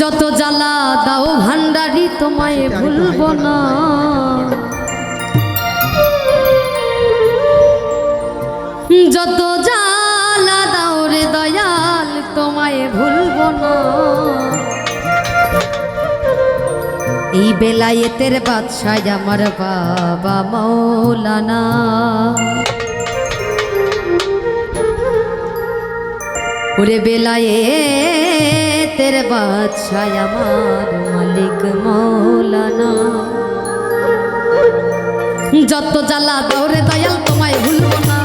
যত জ্বালা দাও ভান্ডারি তোমায় ভুলব না। যত জ্বালা দাও রে দয়াল তোমায় ভুলব না। এই বেলায়েতের বাদশায় আমার বাবা মৌলানা। ওরে বেলায়ে জগতের বাদশায় আমার মালিক মৌলানা। যত জ্বালা দৌড়ে দয়াল তোমায় ভুলব না।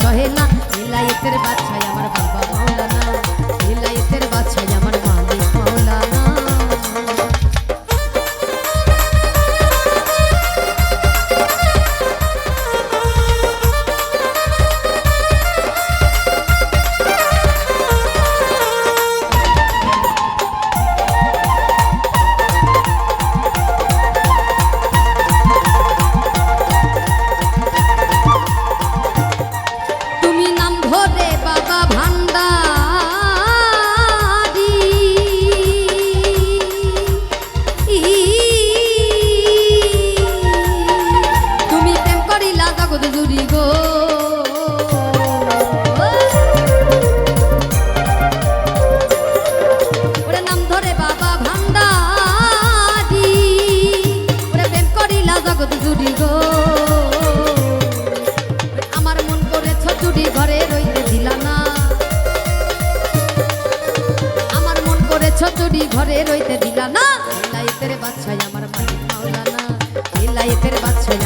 সহেলা ইলায়েতের বাচ্চায় আমার বাবা মাওলানা ইলাইতের বাদশাহ আমার মাটি মাওলানা ইলাইতের বাদশাহ